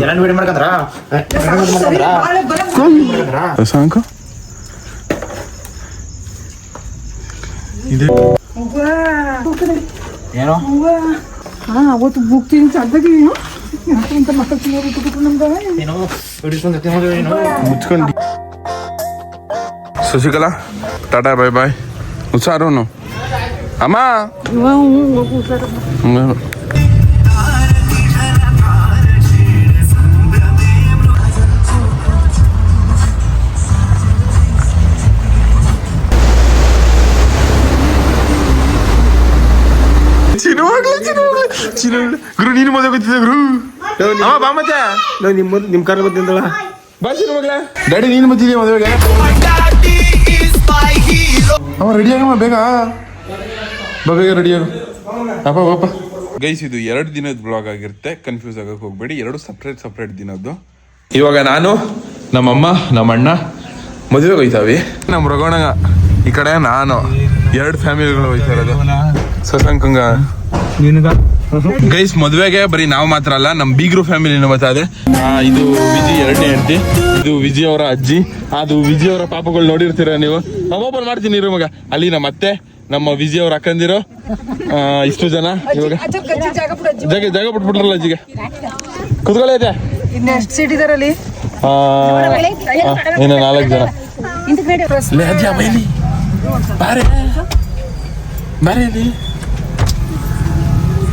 ಎಲ್ಲ ವಿಡಿಯೋ ಮಾಡ್ಕಂದ್ರ? ಸಾಂಕ ಇದೆ ಏನೋ? ಹಾ ಅವತ್ತು ಬುಕ್ ತಿಂದು ಚಂದಾಗಿ ಅಂತ ಮಕ್ಕಳು ತಿನ್ನೋರು ನಮ್ಗೆ? ಏನೋ ಹಿಡಿಸ್ಕೊಂಡ್ ತಿನ್ನೋದು ಏನೋ ಮುಚ್ಕೊಂಡು. ಶಶಿಕಲಾ ಟಾಟಾ ಬಾಯ್ ಬಾಯ್. ಹುಷಾರೋನು ಅಮ್ಮ. ಗೊತ್ತಿದೆ ಅಮ್ಮ ಬಾ ಮತ್ತೆ. ನಾವು ನಿಮ್ಮ ನಿಮ್ಮ ಕಾರ್ ಬಂದಿಂದಳ ಬಾ ಚಿನ್ನು ಮಗ್ಳ ಡ್ಯಾಡಿ ನೀನು ಬಂದಿದ್ದೀಯ ಮದುವೆಗೆ? ಅವ ರೆಡಿ ಆಗಮ್ಮ ಬೇಗ. ಬಾ ಬೇಗ ರೆಡಿ ಆಗು. ಅಪ್ಪ ಪಾಪ ಗೈಸ್ ಇದು ಎರಡು ದಿನದ ಬ್ಲಾಗ್ ಆಗಿರುತ್ತೆ. ಕನ್ಫ್ಯೂಸ್ ಆಗಕ್ಕೆ ಹೋಗ್ಬೇಡಿ. ಎರಡು ಸಪ್ರೇಟ್ ಸಪ್ರೇಟ್ ದಿನದ್ದು. ಇವಾಗ ನಾನು ನಮ್ಮಮ್ಮ ನಮ್ಮ ಅಣ್ಣ ಮದುವೆಗೆ ಹೋಯ್ತಾವಿ ನಮ್ಮ ರಗೋಣ ಈ ಕಡೆ ನಾನು ಎರಡು ಫ್ಯಾಮಿಲಿಗಳು ಹೋಯ್ತಾ ಇರೋದು. ಸಸಂಕಂಗ ನಿನಗ ಗೈಸ್ ಮದುವೆಗೆ ಬರೀ ನಾವು ಮಾತ್ರ ಅಲ್ಲ ನಮ್ಮ ಬೀಗ್ರು ಫ್ಯಾಮಿಲಿ ಬರ್ತಾ ಇದೆ? ಇದು ವಿಜಿ ಎರಡನೇ ಹೆಂಡತಿ ಇದು ವಿಜಿ ಅವರ ಅಜ್ಜಿ ಅದು ವಿಜಿ ಅವರ ಪಾಪಗಳು ನೋಡಿರ್ತೀರ ನೀವು? ಓಪನ್ ಮಾಡ್ತೀನಿ ಇರು ಮಗ. ಅಲ್ಲಿ ನಮ್ಮ ಅತ್ತೆ ನಮ್ಮ ವಿಜಿ ಅವ್ರ ಅಕ್ಕಂದಿರು ಇಷ್ಟು ಜನ ಇವಾಗ. ಜಾಗ ಬಿಟ್ಬಿಟ್ರಲ್ಲ ಅಜ್ಜಿಗೆ. ಕುತ್ಕೊಳ್ಳಿ ಇದೆ ಇನ್ನು ನಾಲ್ಕು ಜನ. ಬಾರೆ. ಬಾರೆ.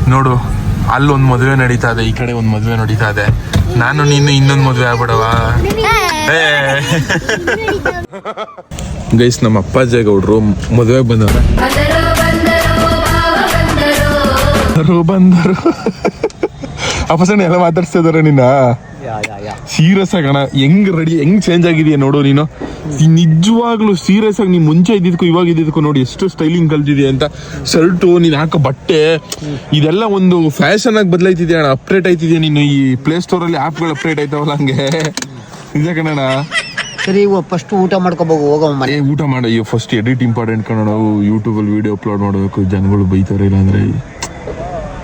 ನೋಡು ಅಲ್ಲೊಂದು ಮದುವೆ ನಡೀತಾ ಇದೆ ಈ ಕಡೆ ಒಂದು ಮದುವೆ ನಡೀತಾ ಇದೆ. ನಾನು ನೀನು ಇನ್ನೊಂದು ಮದುವೆ ಆಗ್ಬಿಡವಾ? ಗೈಸ್ ನಮ್ಮ ಅಪ್ಪಾಜಿ ಗೌಡ್ರು ಮದುವೆಗೆ ಬಂದವ್ರೆ. ಬಂದರು ಬಂದರು ಅಪ್ಪಸಣ್ಣ ಎಲ್ಲ ಮಾತಾಡ್ಸ್ತಿದಾರೆ ನಿನ್ನ? ಸೀರಿಯಸ್ ಆಗಣ ಹೆಂಗ್ ರೆಡಿ ಹೆಂಗ್ ಚೇಂಜ್ ಆಗಿದೆಯಾ ನೋಡು ನೀನು? ನಿಜವಾಗ್ಲೂ ಸೀರಿಯಸ್ ಆಗಿ ನೀನ್ ಮುಂಚೆ ಇದ್ದಿದ್ಕು ಇವಾಗ ಇದ್ದಿದ್ಕು ನೋಡಿ ಎಷ್ಟು ಸ್ಟೈಲಿಂಗ್ ಕಲ್ತಿದೆ ಅಂತ. ಶರ್ಟು ನೀನ್ ಹಾಕೋ ಬಟ್ಟೆ ಇದೆಲ್ಲ ಒಂದು ಫ್ಯಾಷನ್ ಆಗಿ ಬದಲಾಯ್ತಿದ್ಯಾ ಅಣ್ಣ ಅಪ್ಡೇಟ್ ಆಯ್ತಿದ್ಯಾ ನೀನು? ಈ ಪ್ಲೇ ಸ್ಟೋರ್ ಅಲ್ಲಿ ಆಪ್ಗಳು ಅಪ್ಡೇಟ್ ಆಯ್ತಾವಲ್ಲ ಹಂಗೆ? ನಿಜ ಕಣ ಸರಿ ಫಸ್ಟ್ ಊಟ ಮಾಡ್ಕೋಬೇಕು ಹೋಗೋ ಮನೆ. ಏ ಊಟ ಮಾಡ. ಫಸ್ಟ್ ಎಡಿಟ್ ಇಂಪಾರ್ಟೆಂಟ್ ಕಣ ಯೂಟ್ಯೂಬ್ ಅಲ್ಲಿ ವಿಡಿಯೋ ಅಪ್ಲೋಡ್ ಮಾಡಬೇಕು ಜನಗಳು ಬೈತಾರೆ ಇಲ್ಲ ಅಂದ್ರೆ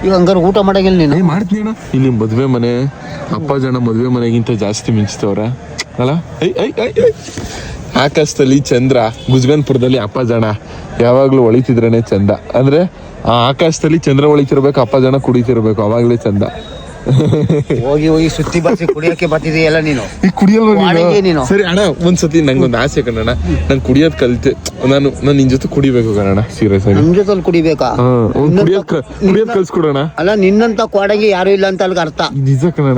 ಈಗ ಹಂಗಾರೆ ಊಟ ಮಾಡಂಗಿಲ್ಲ ನೀನು. ಮಾಡ್ತೀನಿ ಅಣ್ಣ. ಇಲ್ಲಿ ಮದುವೆ ಮನೆ, ಅಪ್ಪ ಜನ ಮದ್ವೆ ಮನೆಗಿಂತ ಜಾಸ್ತಿ ಮಿಂಚ್ತವ್ರ ಅಲ್ಲ? ಐ ಐ ಐ. ಆಕಾಶದಲ್ಲಿ ಚಂದ್ರ, ಗುಜ್ಗನ್ಪುರದಲ್ಲಿ ಅಪ್ಪ ಜನ. ಯಾವಾಗ್ಲೂ ಒಳಿತಿದ್ರೇ ಚಂದ. ಅಂದ್ರೆ, ಆ ಆಕಾಶದಲ್ಲಿ ಚಂದ್ರ ಒಳಿತಿರ್ಬೇಕು, ಅಪ್ಪ ಜನ ಕುಡಿತಿರ್ಬೇಕು, ಅವಾಗಲೇ ಚಂದ. ಹೋಗಿ ಹೋಗಿ ಸುತ್ತಿ ಬಸ್ಸಿ ಕುಡಿಯೋಕೆ ಬರ್ತಿದೀಯಲ್ಲ ನೀನು? ಈ ಕುಡಿಯಲ್ಲ ವಾಣಿಜ್ಯ ನೀನು ನೀನು. ಸರಿ ಅಣ್ಣ ಒಂದ್ಸತಿ ನಂಗೊಂದು ಆಸೆ ಕಣಣ್ಣ. ನಾನು ಕುಡಿಯೋದ್ ಕಲ್ತೆ. ನಾನು ನಾನು ನಿನ್ ಜೊತೆ ಕುಡಿಬೇಕು ಕಣಣ್ಣ ಸೀರಿಯಸ್ ಆಗಿ. ನಮ್ ಜೊತೆ ಕುಡಿಬೇಕಾ? ಹಾ ಕುಡಿಯೋದ್ ಕ- ಕುಡಿಯೋದ್ ಕಲ್ಸ್ಕೊಡೋಣ. ಅಲ್ಲ ನಿನ್ನಂತ ಕೋಡಗೆ ಯಾರು ಇಲ್ಲ ಅಂತ ಅಲ್ಗ ಅರ್ಥ. ನಿಜ ಕಣ್ಣ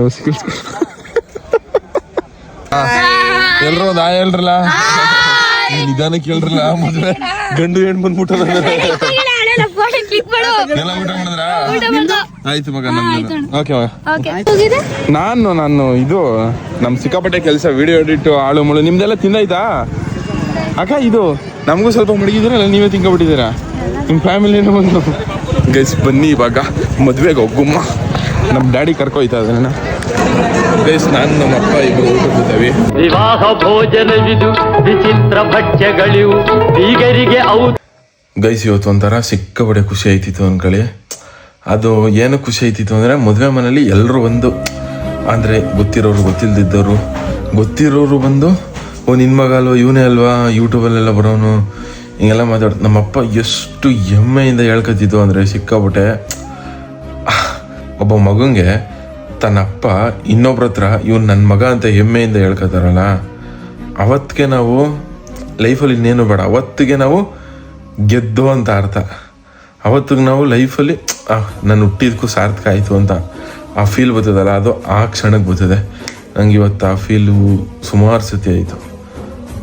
ಎಲ್ರು ಒಂದ್ ಆ ಹೇಳ್ರಲ್ಲ ನಿಧಾನ ಕೇಳ್ರಲ್ಲ ಮದ್ವೆ. ಗಂಡು ಹೆಣ್ಣು ಬಂದ್ಬಿಟ್ಟದ ಎಲ್ಲ ಊಟ ಮಾಡಿದ್ರ? ಆಯ್ತು ಮಗ ನಮ್ದು ಓಕೆ ಮಗ. ನಾನು ನಾನು ಇದು ನಮ್ ಸಿಕ್ಕಾಪಟ್ಟೆ ಕೆಲಸ ವಿಡಿಯೋ ಎಡಿಟ್ ಆಳು ಮುಳು ನಿಮ್ದೆಲ್ಲ ತಿಂದಾಯ್ತಾ? ಅಕ್ಕ ಇದು ನಮಗೂ ಸ್ವಲ್ಪ ಮಡಗಿದ್ರಲ್ಲ ನೀವೇ ತಿನ್ಕೊಬಿಟ್ಟಿದ್ದೀರಾ ನಿಮ್ಮ ಫ್ಯಾಮಿಲಿನೂ ಬಂದು. ಗೈಸ್ ಬನ್ನಿ ಇವಾಗ. ಮದ್ವೆಗೆ ಒಗ್ಗುಮ್ಮ ನಮ್ಮ ಡ್ಯಾಡಿ ಕರ್ಕೊಯ್ತಾ ಅದನ್ನ ಗೈಸ್ ನಾನು ನಮ್ಮ ಅಪ್ಪ ಇಬ್ಬರು ಹೋಗ್ಬಿಟ್ಟಿದ್ದೇವೆ ವಿವಾಹ ಭೋಜನವಿದು ವಿಚಿತ್ರ ಭಕ್ಷ್ಯಗಳಿವು. ಬೀಗರಿಗೆ ಔ ಗೈಸ್, ಇವತ್ತು ಒಂಥರ ಸಿಕ್ಕಾಪಟ್ಟೆ ಖುಷಿ ಆಯ್ತಿತ್ತು ಅಂದ್ಕೊಳ್ಳಿ. ಅದು ಏನು ಖುಷಿ ಆಯ್ತಿತ್ತು ಅಂದರೆ, ಮದುವೆ ಮನೇಲಿ ಎಲ್ಲರೂ ಬಂದು, ಅಂದರೆ ಗೊತ್ತಿರೋರು ಗೊತ್ತಿಲ್ದಿದ್ದವರು ಗೊತ್ತಿರೋರು ಬಂದು, ಓ ನಿನ್ನ ಮಗ ಅಲ್ವಾ, ಇವನೇ ಅಲ್ವಾ, ಯೂಟ್ಯೂಬಲ್ಲೆಲ್ಲ ಬರೋನು, ಹಿಂಗೆಲ್ಲ ಮಾತಾಡ್ತು, ನಮ್ಮಪ್ಪ ಎಷ್ಟು ಹೆಮ್ಮೆಯಿಂದ ಹೇಳ್ಕೊತಿದ್ದು ಅಂದರೆ ಸಿಕ್ಕಾಬಿಟ್ಟೆ ಒಬ್ಬ ಮಗಂಗೆ ತನ್ನ ಅಪ್ಪ ಇನ್ನೊಬ್ರ ಹತ್ರ ಇವನು ನನ್ನ ಮಗ ಅಂತ ಹೆಮ್ಮೆಯಿಂದ ಹೇಳ್ಕೊತಾರಲ್ಲ ಅವತ್ತಿಗೆ ನಾವು ಲೈಫಲ್ಲಿ ಇನ್ನೇನು ಬೇಡ, ಅವತ್ತಿಗೆ ನಾವು ಗೆದ್ದು ಅಂತ ಅರ್ಥ. ಅವತ್ತಿಗೆ ನಾವು ಲೈಫಲ್ಲಿ ನಾನು ಹುಟ್ಟಿದ್ದಕ್ಕೂ ಸಾರ್ಥಕ ಆಯಿತು ಅಂತ ಆ ಫೀಲ್ ಬರ್ತದಲ್ಲ ಅದು ಆ ಕ್ಷಣಕ್ಕೆ ಬರ್ತದೆ. ನಂಗೆ ಇವತ್ತು ಆ ಫೀಲು ಸುಮಾರು ಸತಿ ಆಯಿತು.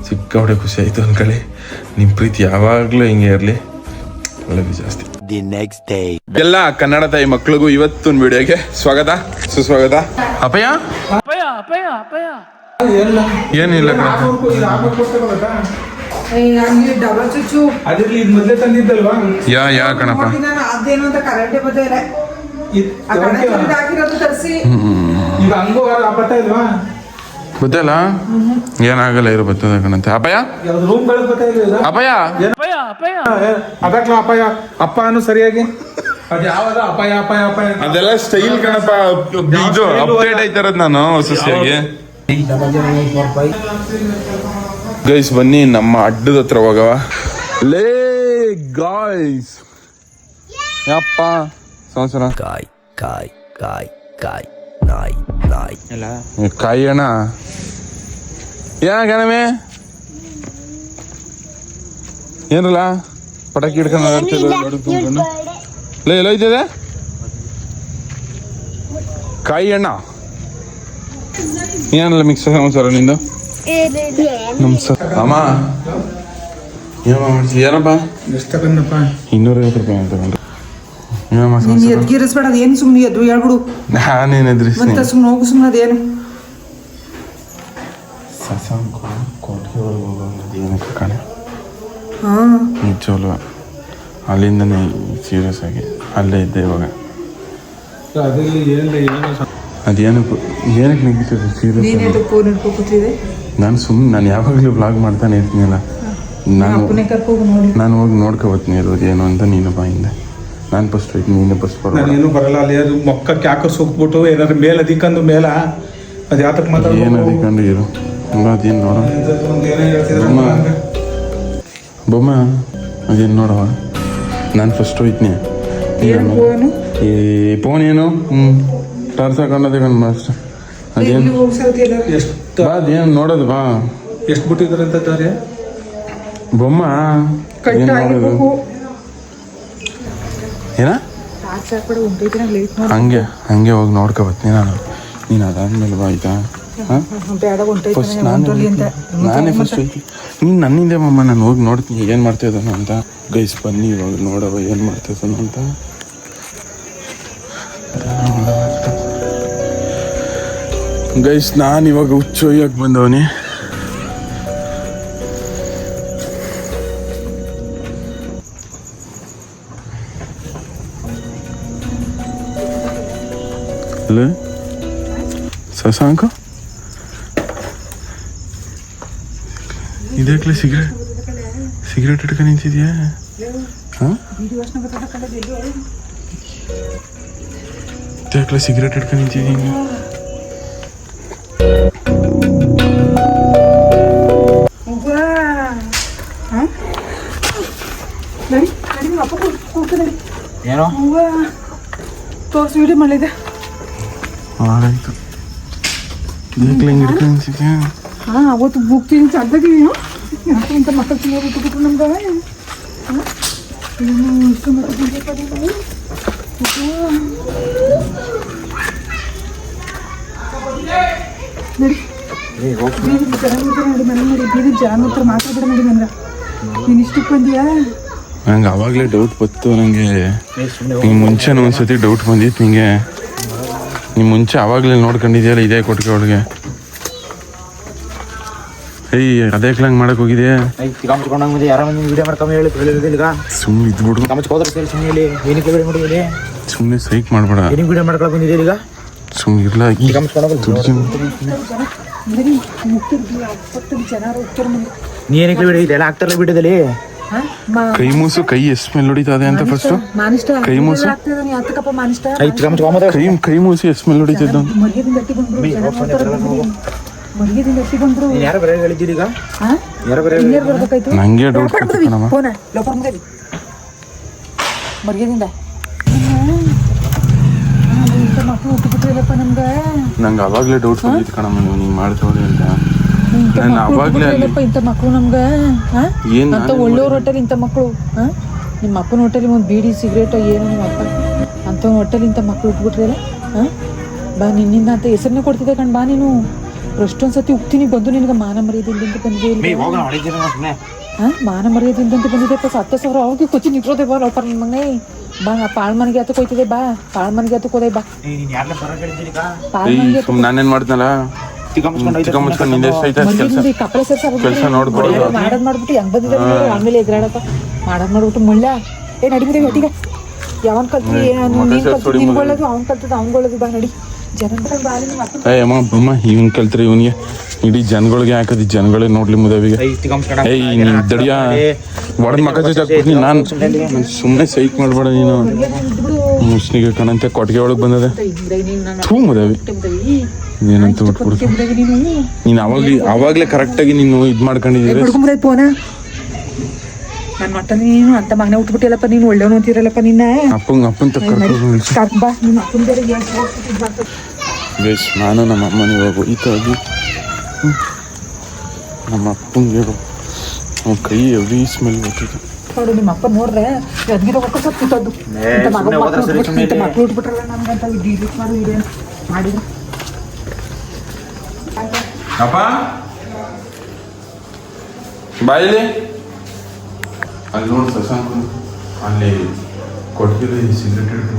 ಸಿಕ್ಕಾಪಟ್ಟೆ ಖುಷಿ ಆಯಿತು ಅಂದ್ಕೊಳ್ಳಿ ನಿಮ್ಮ ಪ್ರೀತಿ ಯಾವಾಗಲೂ ಹಿಂಗೆ ಇರಲಿ. ಒಳ್ಳೆ ಜಾಸ್ತಿ. ಎಲ್ಲ ಕನ್ನಡ ತಾಯಿ ಮಕ್ಕಳಿಗೂ ಇವತ್ತಿನ ವಿಡಿಯೋಗೆ ಸ್ವಾಗತ ಸುಸ್ವಾಗತ. ಅಪಯ ಅಪಯ ಅಪಯ ಅಪಯ ಹಂಗೆ ಡಬಲ್ ಚುಚ್ಚು. ಅದಿರ್ಲಿ ಇದು ಮೊದಲೇ ತಂದಿದ್ದಲ್ವಾ? ಯಾ ಯಾ ಕಣಪ್ಪ. ನೋಡಿ ನಾನು ಅದೇನು ಅಂತ ಕರೆಂಟೇ ಬದ್ದಿಲ್ಲ ಇದ್- ಆ ಹಾಕಿರೋದು ತರಿಸಿ. ಈಗ ಹಂಗೂ ಇಲ್ವಾ? ಗೊತ್ತಲ್ಲ ಏನಾಗಲ್ಲ ಇರೋ ಬರ್ತದೆ ಕಣಂತೆ. ಅಪಾಯ ಅಪಾಯ ಅದಕ್ಕೆ ಅಪಾಯ ಅಪ್ಪ ಅನ್ನು ಸರಿಯಾಗಿ. ಅದೆಲ್ಲ ಸ್ಟೈಲ್ ಕಣಪ್ಪ ಬೀಜ ಅಪ್ಡೇಟ್ ಆಯ್ತಾರದ್ ನಾನು ಹೊಸಸಿಯಾಗಿ. ಗೈಸ್ ಬನ್ನಿ ನಮ್ಮ ಅಡ್ಡದ ಹತ್ರ ಹೋಗವ. ಲೇ ಗಾಯ್ಸ್ ಯಪ್ಪ ಸಂವತ್ಸರ. ಕಾಯ್ ಕಾಯ್ ಕಾಯ್ ಕಾಯ್ ನಾಯ್ ನಾಯ್. ಕಾಯಿ ಅಣ್ಣ ಯಾಕಣಮೆ ಏನಲ್ಲ? ಪಟಾಕಿ ಹಿಡ್ಕೊಂಡು ಲೇ ಎಲ್ಲ ಇದ್ದದೆ? ಕಾಯಿ ಅಣ್ಣ ಏನಲ್ಲ ಮಿಕ್ಸ್ ಸಂವತ್ಸರ ನಿಂದು. ಅಮ್ಮ ತಗೊಂಡಪ್ಪ ಇನ್ನೂರೈವತ್ತು ರೂಪಾಯಿ ಅಂತ ತಗೊಂಡ್ರು ನೀನ್ ಎದ್ಗಿರಿಸ್ಬೇಡ ಅದೇನು ಸುಮ್ಮನೆ ಎದ್ದು ಹೇಳ್ಬಿಡು. ನಾನೇನು ಮತ್ತೆ ಸುಮ್ಮನೆ ಹೋಗು ಸುಮ್ಮನೆ ಅದೇನು ಸಸಾಂಕ ಕೋಟೆ ಒಳಗೆ ಹೋಗೋದು ಏನಕ್ಕೆ ಕಣೆ? ಹಾಂ. ನಿಜವಲ್ವ ಅಲ್ಲಿಂದನೇ ಸೀರಿಯಸ್ ಆಗಿ ಅಲ್ಲೇ ಇದ್ದೆ ಇವಾಗ. ಏನೋ ಅದೇನಕ್ಕೆ ಏನಕ್ಕೆ ನೆಗಿತಿದೆ ಸೀರಿಯಸ್ ನೀನೇ ಕೂತಿದೆ ನಾನು ಸುಮ್ಮನೆ ನಾನು ಯಾವಾಗಲೂ ಬ್ಲಾಗ್ ಮಾಡ್ತಾನೆ ಇರ್ತೀನಲ್ಲ. ನಾನು ಅಪ್ಪನೇ ಕರ್ಕೋಗಿ ನೋಡಿ. ನಾನು ಹೋಗಿ ನೋಡ್ಕೊ ಬರ್ತೀನಿ ಇರೋದು ಏನು ಅಂತ ನೀನು ಬಾಯಿಂದ. ನಾನು ಫಸ್ಟ್ ಹೋಯ್ತು ನೀನು ಫಸ್ಟ್ ಬರೋ ನಾನೇನು ಬರಲ್ಲ ಅಲ್ಲಿ ಅದು ಮೊಕ್ಕಕ್ಕೆ ಯಾಕೋ ಸುಕ್ಬಿಟ್ಟು ಏನಾದ್ರು ಮೇಲೆ ಅದಿಕ್ಕಂದು ಮೇಲ? ಅದು ಯಾತಕ್ಕೆ ಏನು ಅದಿಕ್ಕಂಡು ಇರು. ಹಂಗ ಅದೇನು ನೋಡ. ಹಂಗೆ. ಬೊಮ್ಮ. ಅದೇನು ನೋಡವ ನಾನು ಫಸ್ಟ್ ಹೋಯ್ತೀನಿ. ಫೋನು ಈ ಫೋನ್ ಏನು? ಹ್ಞೂ ಟಾರ್ಚ್ ಹಾಕೊಂಡದೆ ಕಣ್ ಮಾಸ್ಟರ್ ಅದೇನು? ಎಷ್ಟು ಬಾ ಅದೇನು ನೋಡೋದು ಬಾ. ಎಷ್ಟು ಬಿಟ್ಟಿದ್ರಂತ ದಾರಿ? ಬೊಮ್ಮ ಏನು ನೋಡೋದು ಏನ? ಹಂಗೆ ಹಂಗೆ ಹೋಗಿ ನೋಡ್ಕೊ ಬರ್ತೀನಿ ನಾನು. ನೀನು ಅದಾದ್ಮೇಲೆ ಬಾ ಆಯ್ತಾ? ಹಾಂ? ಬೇಡ ಉಂಟೈತಿ ಫಸ್ಟ್ ನಾನು ನಾನೇ ಫಸ್ಟ್ ನೀನು ನನ್ನಿಂದೆ ಮಮ್ಮ ನಾನು ಹೋಗಿ ನೋಡ್ತೀನಿ. ಏನು ಮಾಡ್ತಾ ಇದ್ದಾನೆ ಅಂತ. ಗೈಸ್ ಬನ್ನಿ ಇವಾಗ ನೋಡವ ಏನು ಮಾಡ್ತಾ ಅಂತ. ಗೈಸ್ ನಾನು ಇವಾಗ ಹುಚ್ಚು ಒಯ್ಯಕ್ಕೆ ಬಂದವನಿ ಶಶಾಂಕ ಇದಕ್ಕೆ ಸಿಗರೇಟ್ ಸಿಗರೇಟ್ ಇಟ್ಕೊಂಡು ನಿಂತಿದ್ಯಾ? ಹಾಂ? ಇದಕ್ಕೆ ಸಿಗರೇಟ್ ಇಟ್ಕೊಂಡು ನಿಂತಿದ್ದೀನಿ. ಏನೋ? ತೋರಿಸಿ ವಿಡಿಯೋ ಮಾಡಿದೆ ಆಯ್ತು ಇದಕ್ಕೆ ಹಿಂಗೆ ಇಟ್ಕೊಂಡು ನಿಂತಿದ್ಯಾ ಹಾ ಅವತ್ತು ಬುಕ್ ತಿಂದು ಯಾಕೆ ಅಂತ ಮಕ್ಕಳು ತಿನ್ನೋರು ಬಿಟ್ಟು ನಮ್ಗೆ? ನಡಿ. ಬೀದಿ ಜನ ನೋಡಿ ಬೀದಿ ಜನ ನೋಡ್ತಾರೆ ಮಾತಾಡ್ಬೇಡ ನೋಡಿ ನನಗೆ ನೀನು ಇಷ್ಟಕ್ಕೆ ಬಂದಿಯಾ? ನಂಗೆ ಆವಾಗಲೇ ಡೌಟ್ ಬಂತು ನನಗೆ ನಿಂಗೆ ಮುಂಚೆನೂ ಒಂದ್ಸತಿ ಡೌಟ್ ಬಂದಿತ್ತು ನಿಂಗೆ. ನೀನು ಮುಂಚೆ ಆವಾಗಲೇ ನೋಡ್ಕೊಂಡಿದ್ಯಲ್ಲ ಇದೇ ಕೊಟ್ಟಿಗೆ ಒಳಗೆ ಏಯ್ ಅದೇ ಕ್ಲಂಗ್ ಮಾಡಕ್ ಹೋಗಿದೆ ಸುಮ್ಮನೆ ಇದ್ಬಿಡು. ಸುಮ್ಮನೆ ಇಲ್ಲಿ ಸೈಕ್ ಮಾಡಬೇಡ. ಸುಮ್ಮನೆ ಹೋಗ್ತಾರೆ ನೀ ಏನಕ್ಕೆ ವಿಡಿಯೋ ಇದೆಲ್ಲ ಆಗ್ತಾರಲ್ಲ ಮಾ ಕೈ ಮೂಸು ಕೈ ಎಷ್ಟು ಸ್ಮೆಲ್ ಹೊಡಿತದೆ ಅಂತ ಫಸ್ಟ್ ಕೈ ಮೂಸು. ಕೈ ಕೈ ಮೂಸಿ ಎಷ್ಟು ಸ್ಮೆಲ್ ಹೊಡಿತಿದ್ದು ನಂಗೆ ಡೌಟ್ ನಂಗೆ ಅವಾಗಲೇ ಡೌಟ್ ಬಂದಿತ್ತು ಕಣಮ್ಮ ನೀವು ನೀನು ಮಾಡ್ತವ್ರಿ ಅಂತ. ನಾನು ಅವಾಗಲೇ ಇಂಥ ಮಕ್ಕಳು ನಮ್ಗೆ ಏನ್ ಅಂತ ಒಳ್ಳೆಯವ್ರ ಹೊಟ್ಟೆಲಿ ಇಂಥ ಮಕ್ಕಳು ಹಾ ನಿಮ್ಮ ಅಪ್ಪನ ಹೊಟ್ಟೆಲಿ ಒಂದು ಬೀಡಿ ಸಿಗರೇಟ್ ಏನು ನಿಮ್ಮ ಅಪ್ಪ? ಅಂಥವ್ನ ಹೊಟ್ಟೆಲಿ ಇಂಥ ಮಕ್ಕಳು ಇಟ್ಬಿಟ್ರಲ್ಲ ಹಾ ಬಾ ನಿನ್ನಿಂದ ಅಂತ ಹೆಸರನ್ನೇ ಕೊಡ್ತಿದ್ದೆ ಕಣ್ ಬಾ ನೀನು. ಅಷ್ಟೊಂದು ಸತಿ ಉಕ್ತೀನಿ ಬಂದು ನಿನಗೆ ಮಾನ ಮರ್ಯಾದೆಯಿಂದ ಬಂದಿದೆ ಹಾ ಮಾನ ಮರ್ಯಾದೆಯಿಂದ ಅಂತ ಬಂದಿದೆ ಹತ್ತು ಸಾವಿರ ಅವಾಗ ಕೊಚ್ಚಿ ನಿಂತ್ರೋದೆ ಬಾ ಅಪ್ಪ ನನ್ನ ಮಗನೇ. ಬಾ ಪಾಳ್ ಮನೆಗೆ ಹತ್ತಕ್ಕೆ ಕೊಯ್ತಿದೆ ಬಾ. ಪಾಳ್ ಮನೆಗೆ ಹತ್ತಕ್ಕೆ ಕೋದೆ ಬಾ. ನಾನೇನು ಮಾಡ್ತೀನಲ್ಲ ನಿಂದೆ ಕೆಲಸ ನೋಡ್ಬೋದು. ಮಾಡೋದ್ ಮಾಡ್ಬಿಟ್ಟು ಹೆಂಗ್ ಬಂದಿದ್ದಾರೆ ನೋಡು, ಆಮೇಲೆ ಎದುರಾಡಪ್ಪ. ಮಾಡೋದ್ ಮಾಡ್ಬಿಟ್ಟು ಮುಳ್ಳ. ಏ ನಡಿಬಿದೆ ಒಟ್ಟಿಗೆ ಯಾವನ್ ಕಲ್ತಿ ಮತ್ತೆ ನೀನ್ ಸೇರ್ಸ್ ಕಲ್ತಿ ಹೊಡಿ ನಿನ್ಗೊಳ್ಳೋದು ಅವ್ನ್ ಕಲ್ತದ ಅವ್ನ್ಗೊಳ್ಳೋದು ಬಾ ನಡಿ. ಜನ ಬಾಲಿ ನಿಮ್ಮ ಅಪ್ಪನ ಏಯ್ ಅಮ್ಮ ಬಮ್ಮ ಇವನ್ ಕಲ್ತ್ರಿ ಇವನಿಗೆ. ಇಡೀ ಜನಗಳಿಗೆ ಹಾಕದಿ ಜನಗಳೇ ನೋಡ್ಲಿ ಮುದವಿಗೆ. ಏಯ್ ನೀನ್ ದಡಿಯ ಒಡದ್ ನಾನು. ಸುಮ್ಮನೆ ಸೈಕ್ ಮಾಡ್ಬೇಡ ನೀನು. ಮುಸ್ನಿಗೆ ಕಣಂತೆ ಕೊಟ್ಟಿಗೆ ಒಳಗೆ ಬಂದದೆ. ಥೂ ಮುದವಿ. ಏನಂತ ಬಿಟ್ಬಿಡ್ತು ನೀನು ಅವಾಗ ಅವಾಗಲೇ ಕರೆಕ್ಟಾಗಿ ನೀನು ಇದು ಮಾಡ್ಕೊಂಡಿದ್ದೀರಿ? ಹುಡ್ಕೊಂಬುದೈ ಪೋನ. ನನ್ನ ಮಟ್ಟ ನೀನು ಅಂತ ಮಗನೇ ಉಟ್ಬಿಟ್ಟಿಲ್ಲಪ್ಪ ನೀನು ಒಳ್ಳೆಯವನು ಅಂತೀರಲ್ಲಪ್ಪ ನಿನ್ನ. ಅಪ್ಪಂಗೆ ಅಪ್ಪನ ತಕ್ಕ ಕರ್ಕೊಂಡು ಕರ್ಕ್ ಬಾ ನಿಮ್ಮ ಅಪ್ಪನ ಬೇರೆ ಏನ್ ಹೋಗ್ತಿದ್ ಬೇಸ್ ನಾನು ನಮ್ಮ ಅಮ್ಮನ ಇವಾಗ ಹೋಗಿ ನಮ್ಮ ಅಪ್ಪಂಗೆ ಅವ್ನ ಕೈ ಎವ್ರಿ ಸ್ಮೆಲ್ ನೋಡು ನಿಮ್ಮ ಅಪ್ಪ ನೋಡ್ರೆ ಅದ್ಗಿರ ಸತ್ತು ಉಟ್ಬಿಟ್ರಲ್ಲ ನಮ್ಗಂತ ಡಿಲೀಟ್ ಮಾಡು ಇದೆ ಮಾಡಿದ್ರು. ಅಪ್ಪ ಬಾಯಿಲಿ ಅಲ್ಲಿ ನೋಡಿ ಶಶಾಂಕ ಅಲ್ಲಿ ಕೊಟ್ಟಿಗೆ ಸಿಗರೇಟ್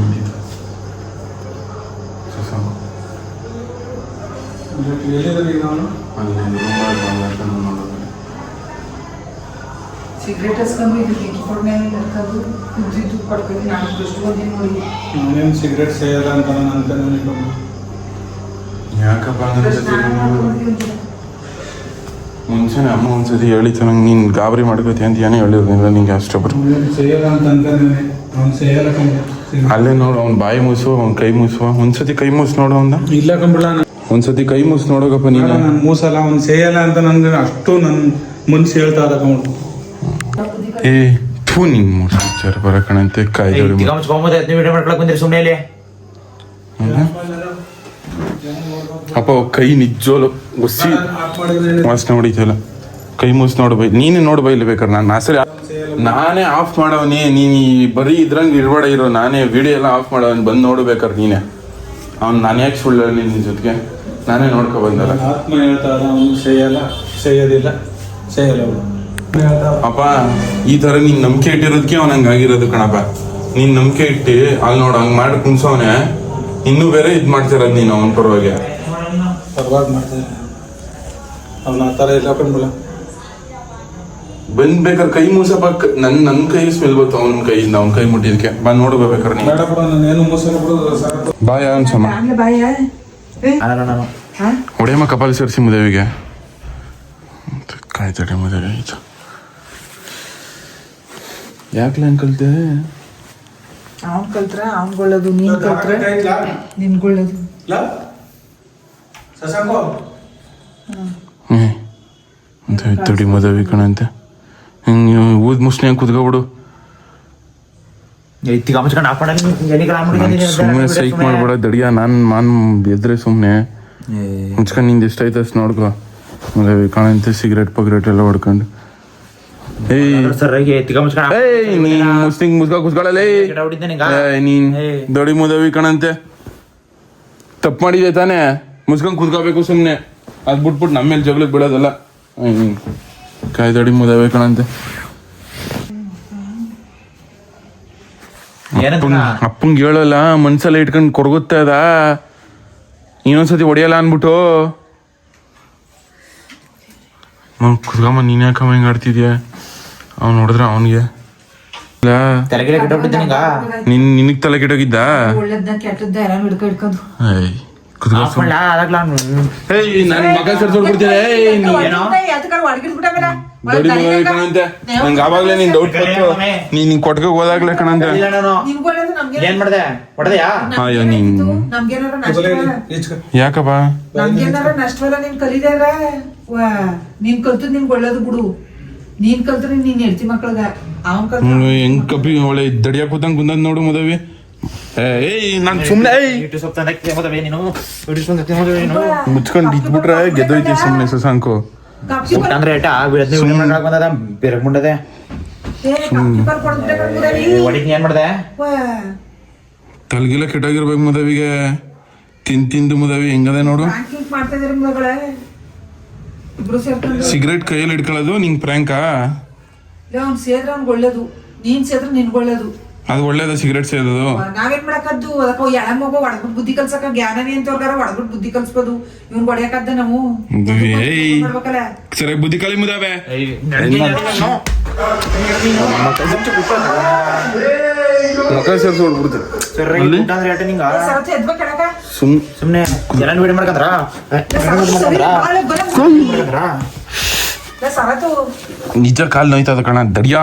ಶಶಾಂಕ ಎಲ್ಲಿದ್ದಾರೆ ಈಗ ಅವನು ಅಲ್ಲಿ ರೂಮಲ್ಲಿ ಬಂದ ನೋಡೋದು ಸಿಗರೇಟ್ ಹಸ್ಕೊಂಡು ಇದು ಬೆಂಕಿ ಕೊಡ್ಮೆ ಕರ್ಕೊಂಡು ಕುದ್ದಿದ್ದು ಪಡ್ಕೊಂಡು ನಾನು ಓದಿ ನೋಡಿ ನಾನೇನು ಸಿಗರೇಟ್ ಸೇಯಲ್ಲ ಅಂತ ನಾನು ಅನ್ಕೊಂಡು ಯಾಕಪ್ಪ ಮುಂಚೆನೆ ಅಮ್ಮ ಒಂದ್ಸತಿ ಹೇಳಿತ್ತು ನಂಗೆ ನೀನು ಗಾಬರಿ ಮಾಡ್ಕೋತಿ ಅಂತ ಏನೋ ಹೇಳಿರ್ಲಿಲ್ಲ ನಿಂಗೆ ಸೇಯಲ್ಲ ಅಲ್ಲೇ ನೋಡು ಅವ್ನ ಬಾಯಿ ಮುಸುವ ಅವ್ನ ಕೈ ಮುಸುವ ಒಂದ್ಸತಿ ಕೈ ಮುಸ್ ನೋಡು ಅಂದ. ಇಲ್ಲ ಕಂಬಿಳ ಒಂದ್ಸತಿ ಕೈ ಮುಸ್ ನೋಡೋಗಪ್ಪ ನೀನು. ನಾನು ಮೂಸಲ್ಲ ಅವ್ನು ಸೇಯಲ್ಲ ಅಂತ ನನ್ಗೆ ಅಷ್ಟು ನನ್ನ ಮನ್ಸು ಹೇಳ್ತಾ ಇದ್ದ ಕಂಬಳು ಏ ಥೂ ನಿನ್ ಮೂರು ವಿಚಾರ ಬರಕಣಂತೆ ಕಾಯ್ದೋಡಿ ಮಾಡ್ಕೊಳಕ್ ಬಂದಿರಿ ಸುಮ್ಮನೆ ಇಲ್ಲಿ. ಅಪ್ಪ ಅವ್ ಕೈ ನಿಜ್ಜೋಲು ಒಸಿ ವಾಸನೆ ಹೊಡಿತಲ್ಲ. ಕೈ ಮುಸ್ ನೋಡ್ಬೈ ನೀನೇ ನೋಡು ಬೈ ಇಲ್ಲಿ ಬೇಕಾರೆ ನಾನು ಸರಿ ನಾನೇ ಆಫ್ ಮಾಡವನಿ. ನೀನು ಈ ಬರೀ ಇದ್ರಂಗೆ ಇರ್ಬೇಡ ಇರೋ. ನಾನೇ ವಿಡಿಯೋ ಎಲ್ಲ ಆಫ್ ಮಾಡವನ್ ಬಂದು ನೋಡ್ಬೇಕಾರೆ ನೀನೇ. ಅವ್ನು ನಾನು ಯಾಕೆ ಸುಳ್ಳು ನಿನ್ನ ಜೊತೆಗೆ? ನಾನೇ ನೋಡ್ಕೊ ಬಂದಲ್ಲ. ಆತ್ಮ ಹೇಳ್ತಾ ಇದ್ದ ಅವನು ಸೇಯಲ್ಲ. ಸೇಯೋದಿಲ್ಲ. ಸೇಯಲ್ಲ ಅಪ್ಪ ಈ ತರ ನೀನು ನಂಬಿಕೆ ಇಟ್ಟಿರೋದಕ್ಕೆ ಅವ್ನ ಹಂಗಾಗಿರೋದು ಕಣಪ್ಪ. ನೀನು ನಂಬಿಕೆ ಇಟ್ಟು ಅಲ್ಲಿ ನೋಡು ಹಂಗೆ ಮಾಡಿ ಕುಣ್ಸವನೆ. ಇನ್ನೂ ಬೇರೆ ಇದು ಮಾಡ್ತಿರೋದು ನೀನು ಅವನ ಪರವಾಗಿ. ಪರವಾಗಿ ಮಾಡ್ತಾರೆ ಅವ್ನು ಆ ಥರ ಇಲ್ಲ ಕಂಬಿಳ ಬಂದ್ ಬೇಕಾದ್ರೆ ಕೈ ಮುಸಪ್ಪ ನನ್ ನನ್ ಕೈ ಸ್ಮೆಲ್ ಬಂತು ಅವನ ಕೈಯಿಂದ ಅವ್ನ ಕೈ ಮುಟ್ಟಿದ್ಕೆ. ಬಂದ್ ನೋಡ್ಬೇಕಾರೆ ನೀನು. ಬೇಡ ಬಿಡು ನಾನು ಏನು ಮೂಸಲ್ಲ ಬಿಡು ಸಾಕು. ಬಾಯ ಅನ್ಸಮ್ಮ ಹೊಡೆಯಮ್ಮ ಕಪಾಲ ಸೇರಿಸಿ ಮುದೇವಿಗೆ. ಕಾಯ್ತಡೆ ಮುದೇವಿ ಆಯ್ತು. ಯಾಕೆ ಕಲ್ತೆ? ಅವ್ನು ಕಲ್ತ್ರ ಅವ್ನ್ಗೊಳ್ಳೋದು ನೀನ್ ಕಲ್ತ್ರೆ. ನಿನ್ಗೊಳ್ಳೋದು ಇಲ್ಲ ಶಶಾಂಕು ಹ್ಮ್ ಅಂತ ತಡಿ ಮದುವೆ ಕಣಂತೆ. ಹಿಂಗೆ ಊದ್ ಮುಸ್ಲಿ ಹಂಗೆ ಕುದ್ಕೊಬಿಡು ಸುಮ್ಮನೆ ಸೈಕ್ ಮಾಡ್ಬೇಡ ದಡಿಯ ನಾನು ಮಾನ್ ಎದ್ರೆ ಸುಮ್ಮನೆ ಮುಚ್ಕೊಂಡು ನಿಂದು ಇಷ್ಟ ಅಷ್ಟು ನೋಡ್ಕೊ. ಮದುವೆ ಕಾಣಂತೆ ಸಿಗರೇಟ್ ಪಗ್ರೇಟ್ ಎಲ್ಲ ಹೊಡ್ಕೊಂಡು. ನೀನ್. ದೊಡಿ ಮುದವಿ ಕಣಂತೆ. ತಪ್ಪು ಮಾಡಿದೆ ತಾನೇ. ಮುಸ್ಕೊಂಡ್ ಕುತ್ಕೋಬೇಕು ಸುಮ್ಮನೆ ಅದು ಬಿಟ್ಬಿಟ್ಟು ನಮ್ಮ ಮೇಲೆ ಜಗಳಕ್ಕೆ ಬಿಡೋದಲ್ಲ ಹ್ಮ್. ಕಾಯ್ ದೊಡಿ ಮುದವಿ ಕಣಂತೆ. ಏನಂತ? ಅಪ್ಪಂಗೆ ಹೇಳಲ್ಲ ಮನ್ಸಲ್ಲ ಇಟ್ಕೊಂಡು ಕೊರಗುತ್ತಾ ಅದ. ಇನ್ನೊಂದ್ಸತಿ ಹೊಡಿಯಲ್ಲ ಅನ್ಬಿಟ್ಟು. ಕುತ್ಕಮ್ಮ ನೀನ್ ಯಾಕಮ್ಮ ಹಿಂಗ್ ಆಡ್ತಿದ್ಯಾ? ಅವ್ನು ನೋಡಿದ್ರೆ ಅವನಿಗೆ. ನಿನ್ ನಿನಗ್ ತಲೆ ಕೆಟ್ಟೋಗಿದ್ದ? ನನ್ ಮಗ ಸೇರ್ಸೋಡ್ಬಿಡ್ತೀನಿ ಏಯ್ ನೀ ಏನೋ? ದೊಡ್ಡ ನಂಗೆ ಆವಾಗ್ಲೇ ನೀನ್ ಡೌಟ್ ಬಂತು ನೀನ್ ನಿನ್ ಕೊಟ್ಗೆ ಹೋದಾಗ್ಲೇ ಕಣಂತೆ ಏನ್ ಮಾಡ್ದೆ? ಹೊಡೆದಯಾ? ಅಯ್ಯೋ ನೀನ್ ಯಾಕಪ್ಪ? ನಮ್ಗೇನಾರ ನಷ್ಟವಲ್ಲ ನೀನ್ ಕಲಿದಾರ ವಾ ನೀನ್ ಕಲ್ತು ನಿನ್ಗೆ ಒಳ್ಳೇದು ಬಿಡು. ನೀನ್ ಕಲ್ತ್ರೆ ನೀನ್ ಹೆಡ್ತಿ ಮಕ್ಳಗ. ಅವನ್ ಕಲ್ತ ಹೆಂಗ್ ಕಪಿ ಒಳ್ಳೆ ದಡಿಯ ಕೂತಂಗ್ ಕುಂದದ್ ನೋಡು ಮದವಿ. ಏಯ್ ನಾನು ಸುಮ್ಮನೆ ಮುಚ್ಕೊಂಡ್ ಇದ್ಬಿಟ್ರೆ ಗೆದ್ದೋಯ್ತಿ ಸುಮ್ಮನೆ ಸಸಾಂಕು ಕಾಪ್ಸಿ ಊಟ ಅಂದ್ರೆ ಏಟ ಬಂದದ ಬೇರೆ ಮುಂಡದೆ ಏನ್ ಮಾಡ್ದೆ? ವಾ. ತಲ್ಗಿಲ್ಲ ಕೆಟ್ಟಾಗಿರ್ಬೇಕು ಮದವಿಗೆ. ತಿನ್ ತಿಂದು ಮದವಿ ಹೆಂಗದೆ ನೋಡು. ಸಿಗರೆಟ್ ಕೈಯಲ್ಲಿ ಇಟ್ಕೊಳ್ಳೋದು ನಿಂಗ್ ಪ್ರ್ಯಾಂಕಾ ಒಳ್ಳೇದು. ನೀನ್ ಸೇದ್ರ ನಿನ್ಗೆ ಒಳ್ಳೇದು. ಅದು ಒಳ್ಳೇದ ಸಿಗರೇಟ್ ಸೇದೋದು? ನಾವೇನ್ ಮಾಡಕದ್ದು? ಅದಕ್ಕ ಎಳ ಮಗ ಹೊಡೆದ್ಬಿಟ್ಟು ಬುದ್ಧಿ ಕಲ್ಸಕ ಜ್ಞಾನನೇ ಅಂತವ್ರಿಗಾರ ಹೊಡೆದ್ಬಿಟ್ಟು ಬುದ್ಧಿ ಕಲ್ಸ್ಬೋದು. ಇವ್ನ್ ಹೊಡೆಯಕದ್ದ ನಾವು. ಸರಿ ಬುದ್ಧಿ ಕಲಿ ಮುದಾವೆ. ಮುಖ ಸೇರ್ಸಿ ಸುಮ್ ಸುಮ್ನೆ ಜನ ವಿಡಿಯೋ ಮಾಡ್ಕಂದ್ರ? ನಿಜ ಕಾಲ್ ನೋಯ್ತದ ಕಣ ದಡಿಯಾ.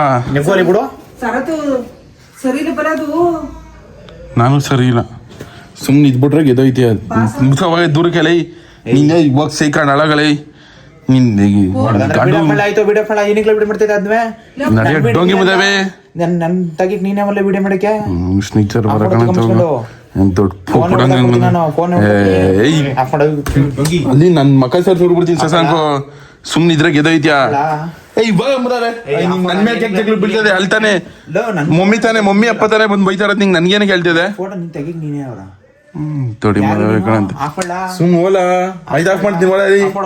ಬಿಡು. ಸರತು ಸರಿಲಿ ಬರೋದು. ನಾನು ಸರಿ ಇಲ್ಲ. ಸುಮ್ಮನೆ ಇದ್ಬಿಟ್ರೆ ಗೆದೋಯ್ತಿ ಮುಖವಾಗಿ ದೂರ ಕೆಲೈ ನಿಂಗೆ ಇವಾಗ ಸೈಕಾಂಡ್ ಅಳಗಲೈ. ಸುಮ್ನಿದ್ರೆ ಗಂಡು ವಿಡಿಯೋ ಡೋಂಗಿ ಮುದವೆ ವಿಡಿಯೋ ಸ್ನಿಚರ್ ಬರಕಂತ ದೊಡ್ಡ ಅಲ್ಲಿ ನನ್ನ ಸರ್ ಗೆದೋಯ್ತ್ಯಾ ಏಯ್ ಇವಾಗ ಮುದಾವೆ ನನ್ ಮೇಲೆ ಕೆಕ್ ಜಗ್ಲು ಬೀಳ್ತದೆ ಅಳ್ತಾನೆ ಮಮ್ಮಿ ತಾನೆ ಮಮ್ಮಿ ಅಪ್ಪ ತಾನೆ ಬಂದು ಬೈತಾರ ನಿಂಗೆ ನನ್ಗೇನೆ ಕೇಳ್ತಿದೆ ತೊಡಿ ಸುಮ್ ಹೋಲ ಐದು ಆಫ್ ಮಾಡ್ತೀನಿ ಒಳ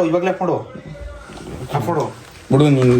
ಇವಾಗ್ಲೇ ಬಿಡು ನೀನು.